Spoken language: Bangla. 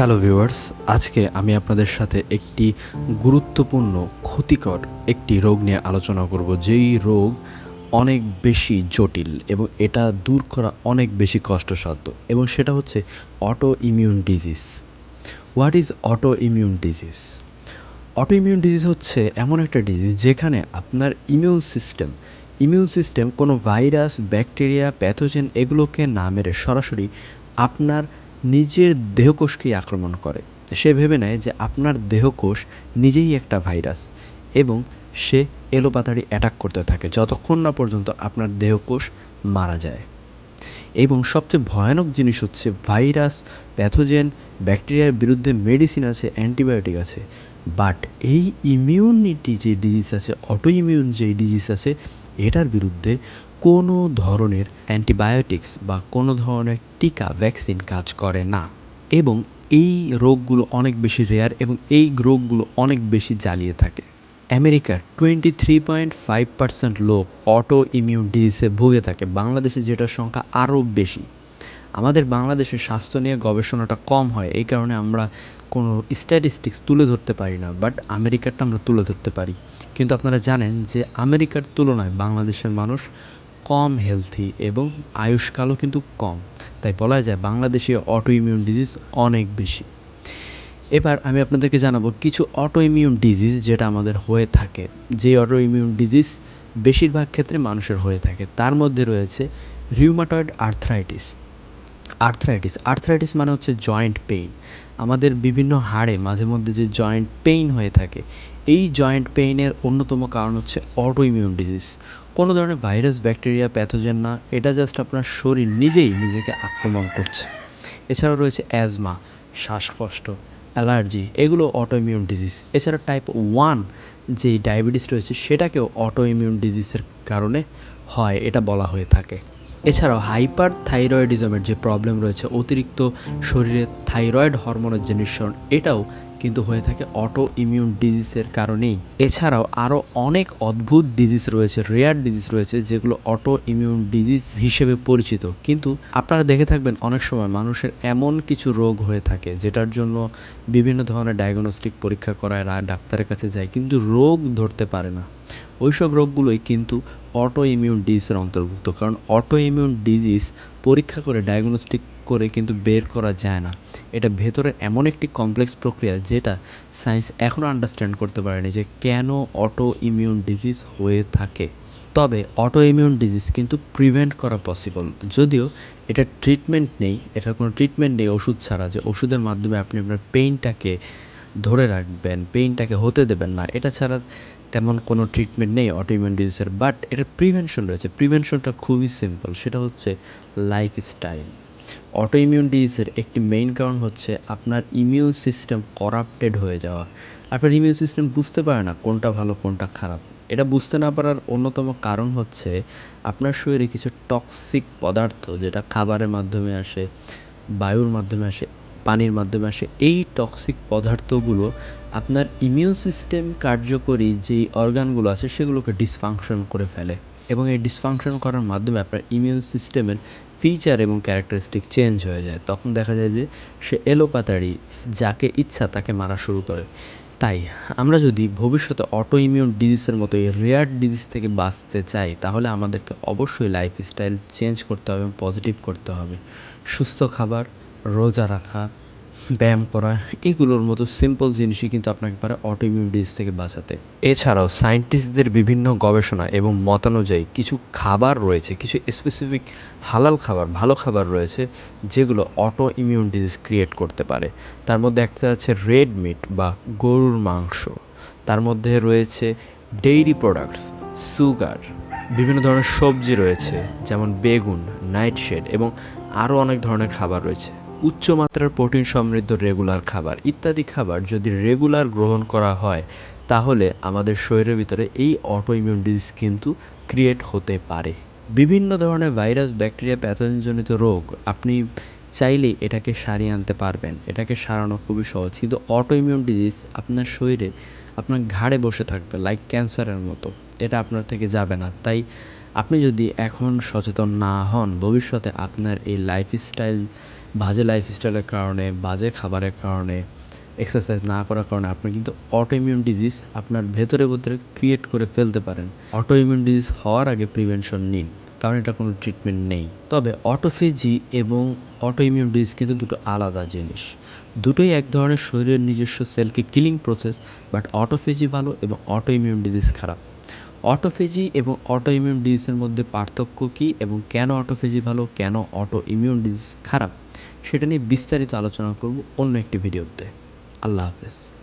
হ্যালো ভিউয়ার্স, আজকে আমি আপনাদের সাথে একটি গুরুত্বপূর্ণ, ক্ষতিকর একটি রোগ নিয়ে আলোচনা করব। যেই রোগ অনেক বেশি জটিল এবং এটা দূর করা অনেক বেশি কষ্টসাধ্য এবং সেটা হচ্ছে autoimmune disease what is autoimmune disease autoimmune disease হচ্ছে এমন একটা ডিজিজ যেখানে আপনার ইমিউন সিস্টেম ইমিউন সিস্টেম কোনো ভাইরাস, ব্যাকটেরিয়া প্যাথোজেন এগুলোকে না মেরে সরাসরি আপনার নিজের দেহকোষকেই আক্রমণ করে। সে ভেবে নেয় যে আপনার দেহকোষ নিজেই একটা ভাইরাস এবং সে এলোপাতাড়ি অ্যাটাক করতে থাকে যতক্ষণ না পর্যন্ত আপনার দেহকোষ মারা যায়। এবং সবচেয়ে ভয়ানক জিনিস হচ্ছে ভাইরাস প্যাথোজেন ব্যাকটেরিয়ার বিরুদ্ধে মেডিসিন আছে অ্যান্টিবায়োটিক আছে। বাট এই ইমিউনিটি যে ডিজিজ আছে অটো ইমিউন যে ডিজিজ আছে, এটার বিরুদ্ধে কোনো ধরনের অ্যান্টিবায়োটিক্স বা কোনো ধরনের টিকা ভ্যাকসিন কাজ করে না। এবং এই রোগগুলো অনেক বেশি রেয়ার এবং এই রোগগুলো অনেক বেশি জ্বালিয়ে থাকে। আমেরিকার twenty three point five percent লোক অটো ইমিউন ডিজিজে ভুগে থাকে। বাংলাদেশে যেটার সংখ্যা আরও বেশি। আমাদের বাংলাদেশের স্বাস্থ্য নিয়ে গবেষণাটা কম হয়। এই কারণে আমরা কোনো স্ট্যাটিস্টিক্স তুলে ধরতে পারি না বাট আমেরিকারটা আমরা তুলে ধরতে পারি। কিন্তু আপনারা জানেন যে আমেরিকার তুলনায় বাংলাদেশের মানুষ কম হেলথি এবং আয়ুষ্কালও কিন্তু কম। তাই বলা যায় বাংলাদেশে অটো ইমিউন ডিজিজ অনেক বেশি। এবার আমি আপনাদেরকে জানাব কিছু অটো ইমিউন ডিজিজ যেটা আমাদের হয়ে থাকে। যে অটো ইমিউন ডিজিজ বেশিরভাগ ক্ষেত্রে মানুষের হয়ে থাকে। তার মধ্যে রয়েছে রিউমাটয়েড আর্থ্রাইটিস আর্থ্রাইটিস আর্থ্রাইটিস মানে হচ্ছে জয়েন্ট পেইন আমাদের বিভিন্ন হাড়ে মাঝে মধ্যে যে জয়েন্ট পেইন হয়ে থাকে, এই জয়েন্ট পেইনের অন্যতম কারণ হচ্ছে অটো ইমিউন ডিজিজ কোনো ধরনের ভাইরাস, ব্যাকটেরিয়া, প্যাথোজেন না, এটা জাস্ট আপনার শরীর নিজেই নিজেকে আক্রমণ করছে। এছাড়াও রয়েছে অ্যাজমা, শ্বাসকষ্ট, অ্যালার্জি, এগুলো অটো ইমিউন ডিজিজ এছাড়া টাইপ ওয়ান যেই ডায়াবেটিস রয়েছে, সেটাকেও অটো ইমিউন ডিজিজের কারণে হয়, এটা বলা হয়ে থাকে। এছাড়াও হাইপার থাইরয়েডিজমের যে প্রবলেম রয়েছে, অতিরিক্ত শরীরে থাইরয়েড হরমোনের যে নিঃসরণ, এটাও কিন্তু হয়ে থাকে অটো ইমিউন ডিজিজের কারণেই। এছাড়াও আরও অনেক অদ্ভুত ডিজিজ রয়েছে রেয়ার ডিজিজ রয়েছে, যেগুলো অটো ইমিউন ডিজিজ হিসেবে পরিচিত। কিন্তু আপনারা দেখে থাকবেন অনেক সময় মানুষের এমন কিছু রোগ হয়ে থাকে, যেটার জন্য বিভিন্ন ধরনের ডায়াগনস্টিক পরীক্ষা করায় ডাক্তারের কাছে যায়, কিন্তু রোগ ধরতে পারে না। ওইসব রোগগুলোই কিন্তু অটো ইমিউন ডিজিজের অন্তর্ভুক্ত, কারণ অটো ইমিউন ডিজিজ পরীক্ষা করে ডায়াগনস্টিক করে কিন্তু বের করা যায় না। এটা ভেতরে এমন একটি কমপ্লেক্স প্রক্রিয়া যেটা সায়েন্স এখনও আন্ডারস্ট্যান্ড করতে পারেনি যে কেন অটো ইমিউন ডিজিজ হয়ে থাকে। তবে অটো ইমিউন ডিজিজ কিন্তু প্রিভেন্ট করা পসিবল যদিও এটা ট্রিটমেন্ট নেই, এটার কোনো ট্রিটমেন্ট নেই ওষুধ ছাড়া, যে ওষুধের মাধ্যমে আপনি আপনার পেইনটাকে ধরে রাখবেন পেইনটাকে হতে দেবেন না। এটা ছাড়া তেমন কোনো ট্রিটমেন্ট নেই অটোইমিউন ডিজিজের বাট এটার প্রিভেনশন রয়েছে। প্রিভেনশনটা খুবই সিম্পল সেটা হচ্ছে লাইফ লাইফস্টাইল অটোইমিউন ডিজিজের একটি মেইন কারণ হচ্ছে আপনার ইমিউন সিস্টেম করাপ্টেড হয়ে যাওয়া। আপনার ইমিউন সিস্টেম বুঝতে পারে না কোনটা ভালো, কোনটা খারাপ। এটা বুঝতে না পারার অন্যতম কারণ হচ্ছে আপনার শরীরে কিছু টক্সিক পদার্থ, যেটা খাবারের মাধ্যমে আসে, বায়ুর মাধ্যমে আসে, পানির মাধ্যমে আসে, এই টক্সিক পদার্থগুলো আপনার ইমিউন সিস্টেম কার্যকরী যেই অর্গানগুলো আছে সেগুলোকে ডিসফাংশন করে ফেলে। এবং এই ডিসফাংশন করার মাধ্যমে আপনার ইমিউন সিস্টেমের ফিচার এবং ক্যারেক্টারিস্টিক চেঞ্জ হয়ে যায়। তখন দেখা যায় যে সে এলোপাতাড়ি যাকে ইচ্ছা তাকে মারা শুরু করে। তাই আমরা যদি ভবিষ্যতে অটো ইমিউন ডিজিজের মতো এই রেয়ার ডিজিজ থেকে বাঁচতে চাই, তাহলে আমাদেরকে অবশ্যই লাইফস্টাইল চেঞ্জ করতে হবে এবং পজিটিভ করতে হবে। সুস্থ খাবার, রোজা রাখা ব্যায়াম করা, এগুলোর মতো সিম্পল জিনিসই কিন্তু আপনাকে পারে অটো ইমিউন ডিজিজ থেকে বাঁচাতে। এছাড়াও সায়েন্টিস্টদের বিভিন্ন গবেষণা এবং মতানুযায়ী কিছু খাবার রয়েছে, কিছু স্পেসিফিক হালাল খাবার, ভালো খাবার রয়েছে, যেগুলো অটো ইমিউন ডিজিজ ক্রিয়েট করতে পারে। তার মধ্যে একটা আছে রেড মিট বা গরুর মাংস। তার মধ্যে রয়েছে ডেইরি প্রোডাক্টস সুগার বিভিন্ন ধরনের সবজি রয়েছে, যেমন বেগুন নাইটশেড এবং আরও অনেক ধরনের খাবার রয়েছে। উচ্চমাত্রার প্রোটিন সমৃদ্ধ রেগুলার খাবার ইত্যাদি খাবার যদি রেগুলার গ্রহণ করা হয়, তাহলে আমাদের শরীরের ভিতরে এই অটো ইমিউন ডিজিজ কিন্তু ক্রিয়েট হতে পারে। বিভিন্ন ধরনের ভাইরাস ব্যাকটেরিয়া প্যাথোজেনজনিত রোগ আপনি চাইলেই এটাকে সারিয়ে আনতে পারবেন। এটাকে সারানো খুবই সহজ। কিন্তু অটো ইমিউন ডিজিজ আপনার শরীরে, আপনার ঘাড়ে বসে থাকবে লাইক ক্যান্সারের মতো। এটা আপনার থেকে যাবে না। তাই আপনি যদি এখন সচেতন না হন, ভবিষ্যতে আপনার এই লাইফস্টাইল বাজে লাইফস্টাইলের কারণে, বাজে খাবারের কারণে এক্সারসাইজ না করার কারণে আপনি কিন্তু অটো ইমিউন ডিজিজ আপনার ভেতরে ভেতরে ক্রিয়েট করে ফেলতে পারেন। অটো ইমিউন ডিজিজ হওয়ার আগে প্রিভেনশন নিন, কারণ এটা কোনো ট্রিটমেন্ট নেই। তবে অটোফেজি এবং অটো ইমিউন ডিজিজ কিন্তু দুটো আলাদা জিনিস। দুটোই এক ধরনের শরীরের নিজস্ব সেলকে কিলিং প্রসেস বাট অটোফেজি ভালো এবং অটো ইমিউন ডিজিজ খারাপ। অটোফেজি এবং অটো ইমিউন ডিজিজের মধ্যে পার্থক্য কী এবং কেন অটোফেজি ভালো, কেন অটো ইমিউন ডিজিজ খারাপ? সেটা নিয়ে বিস্তারিত আলোচনা করব অন্য একটি ভিডিওতে। আল্লাহ হাফেজ।